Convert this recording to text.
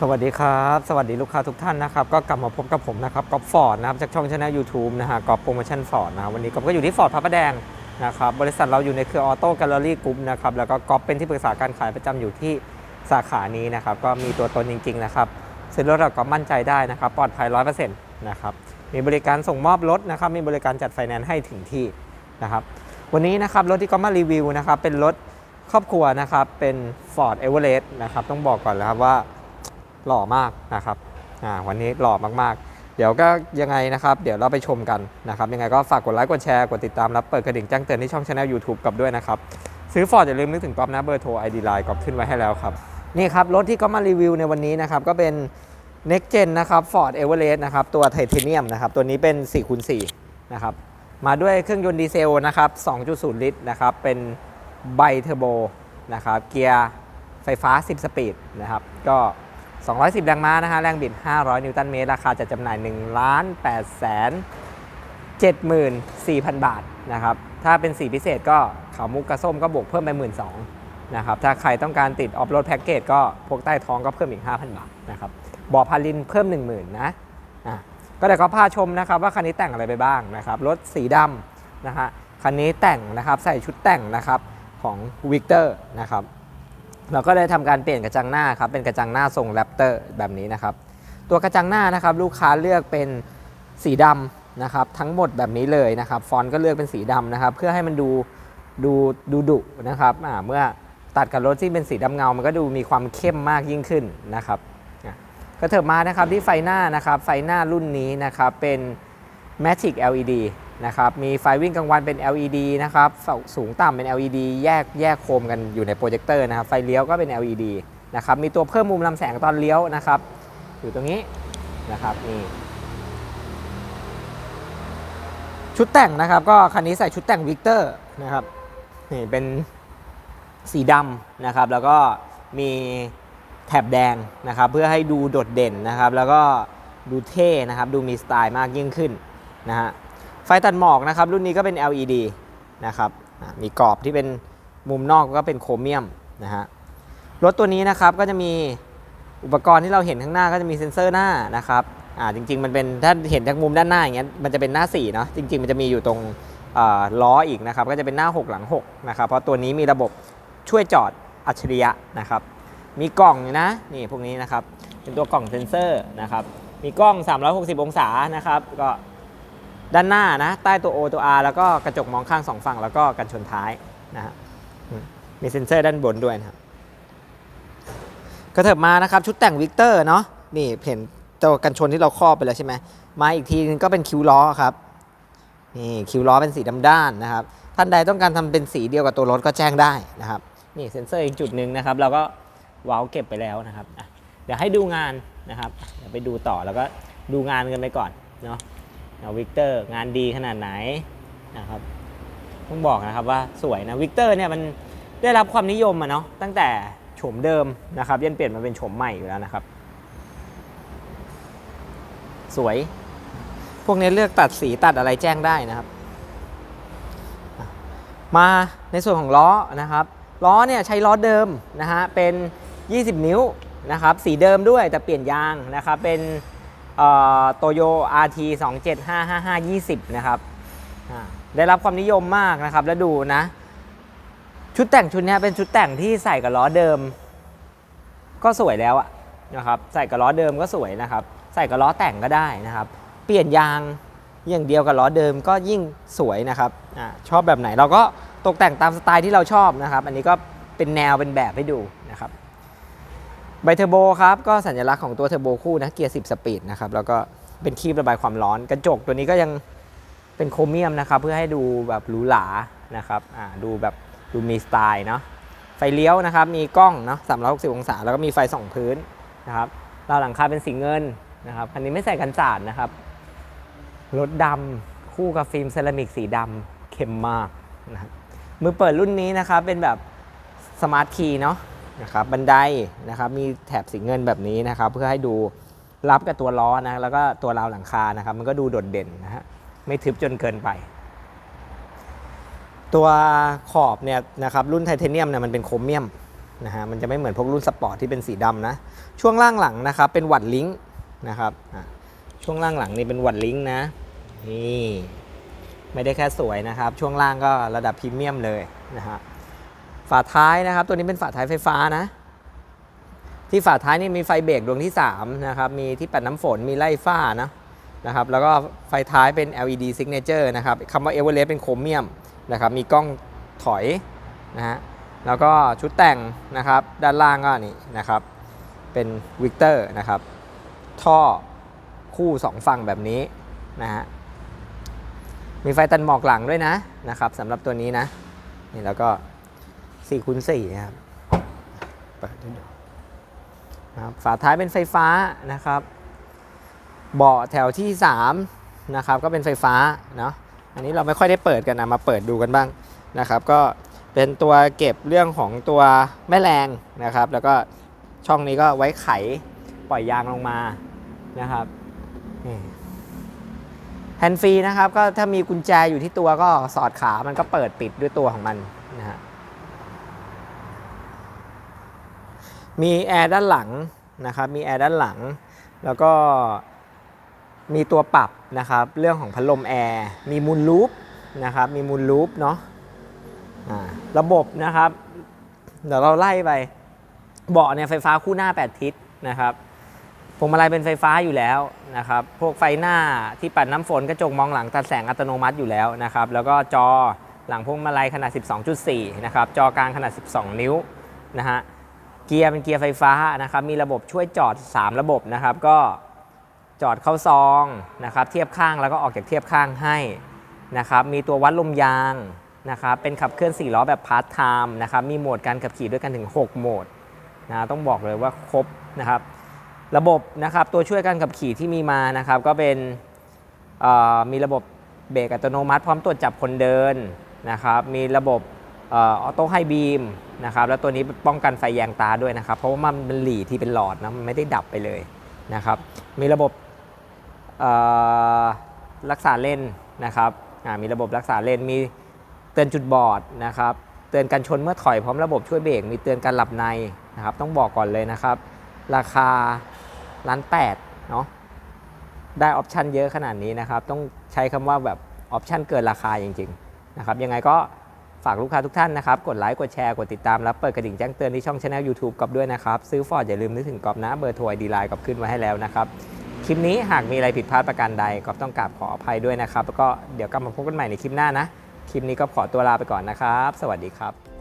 สวัสดีครับ สวัสดีลูกค้าทุกท่านนะครับ ก็กลับมาพบกับผมนะครับกอล์ฟฟอร์ดนะครับจากช่องช anel YouTube นะฮะกอล์ฟโปรโมชั่นฟอร์ดนะวันนี้กอล์ฟก็อยู่ที่ฟอร์ดพระประแดงนะครับ บริษัทเราอยู่ในเครือออโต้แกลเลอรี่กรุ๊ปนะครับ แล้วก็กอล์ฟเป็นที่ปรึกษาการขายประจำอยู่ที่สาขานี้นะครับ ก็มีตัวตนจริง ๆ นะครับ ซื้อรถเราก็มั่นใจได้นะครับ ปลอดภัย100%นต์นะครับ มีบริการส่งมอบรถนะครับ มีบริการจัดไฟแนนซ์ให้ถึงที่นะครับ วันนี้นะครับรถที่กอล์ฟมารีวิวนะครับเป็นรถครอบครัวนะครับเป็น Ford Everest นะครับต้องบอกก่อนเลยครับว่า หล่อมากนะครับวันนี้หล่อมากๆ เดี๋ยวก็ยังไงนะครับ เดี๋ยวเราไปชมกันนะครับ ยังไงก็ฝากกดไลค์กดแชร์กดติดตามรับเปิดกระดิ่งแจ้งเตือนที่ช่องช anel YouTube กับด้วยนะครับ ซื้อฟอร์ดอย่าลืมนึกถึงก๊อฟนะเบอร์โทร ID Line ก๊อฟขึ้นไว้ให้แล้วครับนี่ครับรถที่ก๊อฟมารีวิวในวันนี้นะครับก็เป็น Next Gen นะครับ Ford Everest นะครับตัวไทเทเนียมนะครับตัวนี้เป็น4คูณ4นะครับมาด้วยเครื่องยนต์ดีเซลนะครับ 2.0 ลิตรนะครับเป็นไบเทอร์โบนะครับเกียร์ไฟฟ้า 10 สปีดนะครับก็ 210 แรงม้านะฮะ แรงบิด 500 นิวตันเมตร ราคาจะจำหน่าย 1 ล้าน8แสน74,000 บาทนะครับ ถ้าเป็นสีพิเศษก็ขาวมุกกระส้มก็บวกเพิ่มไป 1 2ื่นนะครับ ถ้าใครต้องการติดออฟโรดแพ็กเกจก็พวกใต้ท้องก็เพิ่มอีก 5,000 บาทนะครับบ่อพาลินเพิ่ม 10,000 นะอะก็เดี๋ยวก็พาชมนะครับว่าคันนี้แต่งอะไรไปบ้างนะครับ รถสีดำนะฮะ คันนี้แต่งนะครับใส่ชุดแต่งนะครับของวิกเตอร์นะครับ เราก็ได้ทำการเปลี่ยนกระจังหน้าครับเป็นกระจังหน้าทรงแรปเตอร์แบบนี้นะครับ ตัวกระจังหน้านะครับลูกค้าเลือกเป็นสีดำนะครับทั้งหมดแบบนี้เลยนะครับ ฟอนต์ก็เลือกเป็นสีดำนะครับ เพื่อให้มันดูดูดูดุนะครับเมื่อตัดกับรถที่เป็นสีดำเงา มันก็ดูมีความเข้มมากยิ่งขึ้นนะครับอะก็เถิบมานะครับที่ไฟหน้านะครับ ไฟหน้ารุ่นนี้นะครับเป็น Magic LED นะครับมีไฟวิ่งกลางวันเป็น LED นะครับสูงต่ำเป็น LED แยกแยกโคมกันอยู่ในโปรเจคเตอร์นะครับไฟเลี้ยวก็เป็น LED นะครับมีตัวเพิ่มมุมลำแสงตอนเลี้ยวนะครับ อยู่ตรงนี้นะครับนี่ชุดแต่งนะครับก็คันนี้ใส่ชุดแต่งวิกเตอร์นะครับนี่เป็นสีดำนะครับ แล้วก็มีแถบแดงนะครับ เพื่อให้ดูโดดเด่นนะครับ แล้วก็ดูเท่นะครับ ดูมีสไตล์มากยิ่งขึ้นนะฮะ ตัดหมอกนะครับรุ่นนี้ก็เป็น LED นะครับมีกรอบที่เป็นมุมนอกก็เป็นโครเมียมนะฮะรถตัวนี้นะครับก็จะมีอุปกรณ์ที่เราเห็นข้างหน้าก็จะมีเซ็นเซอร์หน้านะครับอ่าจริง ๆ มันเป็นถ้าเห็นจากมุมด้านหน้าอย่างเงี้ยมันจะเป็นหน้า4เนาะจริง ๆ มันจะมีอยู่ตรงอ่าล้ออีกนะครับก็จะเป็นหน้า 6 หลัง6นะครับเพราะตัวนี้มีระบบช่วยจอดอัจฉริยะนะครับมีกล่องนะนี่พวกนี้นะครับเป็นตัวกล่องเซ็นเซอร์นะครับมีกล้อง 360 องศานะครับก็ ด้านหน้านะใต้ตัว O ตัว R แล้วก็กระจกมองข้างสองฝั่งแล้วก็กันชนท้ายนะฮะมีเซ็นเซอร์ด้านบนด้วยนะครับกระเถิบมานะครับชุดแต่งวิกเตอร์เนาะนี่เห็นตัวกันชนที่เราครอบไปแล้วใช่ไหมมาอีกทีนึงก็เป็นคิวล้อครับนี่คิวล้อเป็นสีดำด้านนะครับท่านใดต้องการทำเป็นสีเดียวกับตัวรถก็แจ้งได้นะครับนี่เซ็นเซอร์อีกจุดหนึ่งนะครับ เราก็ว้าเก็บไปแล้วนะครับเดี๋ยวให้ดูงานนะครับเดี๋ยวไปดูต่อแล้วก็ดูงานกันไปก่อนเนาะ วิกเตอร์งานดีขนาดไหนนะครับต้องบอกนะครับว่าสวยนะวิกเตอร์เนี่ยมันได้รับความนิยมอะเนาะตั้งแต่โฉมเดิมนะครับยันเปลี่ยนมาเป็นโฉมใหม่อยู่แล้วนะครับ สวย พวกนี้เลือกตัดสีตัดอะไรแจ้งได้นะครับ มาในส่วนของล้อนะครับล้อเนี่ยใช้ล้อเดิมนะฮะเป็น 20 นิ้วนะครับสีเดิมด้วยแต่เปลี่ยนยางนะครับเป็น โตโย RT 275520 นะครับ ได้รับความนิยมมากนะครับ แล้วดูนะ ชุดแต่งชุดนี้เป็นชุดแต่งที่ใส่กับล้อเดิม ก็สวยแล้วอะนะครับ ใส่กับล้อเดิมก็สวยนะครับ ใส่กับล้อแต่งก็ได้นะครับ เปลี่ยนยางอย่างเดียวกับล้อเดิมก็ยิ่งสวยนะครับอชอบแบบไหนเราก็ตกแต่งตามสไตล์ที่เราชอบนะครับ อันนี้ก็เป็นแนวเป็นแบบให้ดูนะครับ ไบเทอร์โบครับก็สัญลักษณ์ของตัวเทอร์โบคู่นะเกียร์ 10 สปีดนะครับแล้วก็เป็นคีบระบายความร้อน กระจกตัวนี้ก็ยังเป็นโครเมียมนะครับ เพื่อให้ดูแบบหรูหรานะครับดูแบบดูมีสไตล์เนาะไฟเลี้ยวนะครับ มีกล้องเนาะ360 องศา แล้วก็มีไฟส่องพื้นนะครับราวหลังคาเป็นสีเงินนะครับคันนี้ไม่ใส่กันสาดนะครับรถดำคู่กับฟิล์มเซรามิกสีดำเข้มมากนะครับมือเปิดรุ่นนี้นะครับเป็นแบบสมาร์ทคีย์เนาะ นะครับบันไดนะครับมีแถบสีเงินแบบนี้นะครับ เพื่อให้ดูรับกับตัวล้อนะแล้วก็ตัวราวหลังคานะครับ มันก็ดูโดดเด่นนะฮะไม่ทึบจนเกินไป ตัวขอบเนี่ยนะครับรุ่นไทเทเนียมเนี่ยมันเป็นโครเมียมนะฮะมันจะไม่เหมือนพวกรุ่นสปอร์ตที่เป็นสีดำนะ ช่วงล่างหลังนะครับ เป็นวัดลิงก์นะครับช่วงล่างหลังนี่เป็นวัดลิงก์นะนี่ไม่ได้แค่สวยนะครับ ช่วงล่างก็ระดับพรีเมียมเลยนะฮะ ฝาท้ายนะครับ ตัวนี้เป็นฝาท้ายไฟฟ้านะ ที่ฝาท้ายนี่มีไฟเบรกดวงที่3นะครับ มีที่ปัดน้ำฝน มีไล่ฝ้านะนะครับ แล้วก็ไฟท้ายเป็น LED signature นะครับคำว่า Everest เป็นโครเมียมนะครับ มีกล้องถอยนะฮะ แล้วก็ชุดแต่งนะครับ ด้านล่างก็นี่นะครับ เป็นวิกเตอร์นะครับ ท่อคู่ 2 ฝั่งแบบนี้นะฮะ มีไฟตันหมอกหลังด้วยนะนะครับสำหรับตัวนี้นะ นี่แล้วก็ 4คูณ4นะครับเปิดให้ดูนะครับฝาท้ายเป็นไฟฟ้านะครับ เบาะแถวที่3นะครับก็เป็นไฟฟ้าเนาะอันนี้เราไม่ค่อยได้เปิดกันนะมาเปิดดูกันบ้างนะครับ ก็เป็นตัวเก็บเรื่องของตัวแม่แรงนะครับ แล้วก็ช่องนี้ก็ไว้ไขปล่อยยางลงมานะครับนี่แฮนด์ฟรีนะครับก็ถ้ามีกุญแจอยู่ที่ตัวก็สอดขามันก็เปิดปิดด้วยตัวของมันนะฮะ มีแอร์ด้านหลังนะครับ มีแอร์ด้านหลัง แล้วก็มีตัวปรับนะครับ เรื่องของพัดลมแอร์ มีมูลลูปนะครับ มีมูลลูปเนาะระบบนะครับ เดี๋ยวเราไล่ไป เบาะเนี่ยไฟฟ้าคู่หน้า 8 ทิศนะครับพวงมาลัยเป็นไฟฟ้าอยู่แล้วนะครับ พวกไฟหน้าที่ปัดน้ำฝนกระจกมองหลังตัดแสงอัตโนมัติอยู่แล้วนะครับ แล้วก็จอหลังพวงมาลัยขนาด 12.4 นะครับ จอกลางขนาด 12 นิ้วนะฮะ เกียร์เป็นเกียร์ไฟฟ้านะครับมีระบบช่วยจอด 3 ระบบนะครับ ก็จอดเข้าซองนะครับ เทียบข้างแล้วก็ออกจากเทียบข้างให้นะครับ มีตัววัดลมยางนะครับ เป็นขับเคลื่อน 4 ล้อแบบพาร์ทไทม์นะครับ มีโหมดการขับขี่ด้วยกันถึง 6 โหมดนะต้องบอกเลยว่าครบนะครับ ระบบนะครับตัวช่วยการขับขี่ที่มีมานะครับ ก็เป็นมีระบบเบรกอัตโนมัติ พร้อมตรวจจับคนเดินนะครับ มีระบบ ออโต้ไฮบีมนะครับแล้วตัวนี้ป้องกันไฟแยงตาด้วยนะครับ เพราะว่ามันเป็นหลีที่เป็นหลอดนะมันไม่ได้ดับไปเลยนะครับ มีระบบรักษาเลนนะครับมีระบบรักษาเลนมีเตือนจุดบอดนะครับเตือนการชนเมื่อถอยพร้อมระบบช่วยเบรกมีเตือนการหลับในนะครับ ต้องบอกก่อนเลยนะครับ ราคาล้านแปดเนาะได้ออปชันเยอะขนาดนี้นะครับ ต้องใช้คำว่าแบบออปชันเกินราคาจริงๆนะครับยังไงก็ ฝากลูกค้าทุกท่านนะครับ กดไลค์ กดแชร์ กดติดตาม แล้วเปิดกระดิ่งแจ้งเตือนที่ช่องช anel YouTube กอบด้วยนะครับ ซื้อฟอร์ดอย่าลืมนึกถึงกอบนะ เบอร์โทรดีไลน์กอบขึ้นไว้ให้แล้วนะครับ คลิปนี้หากมีอะไรผิดพลาดประการใดกอบต้องกราบขออภัยด้วยนะครับ แล้วก็เดี๋ยวกลับมาพบกันใหม่ในคลิปหน้านะ คลิปนี้ก็ขอตัวลาไปก่อนนะครับ สวัสดีครับ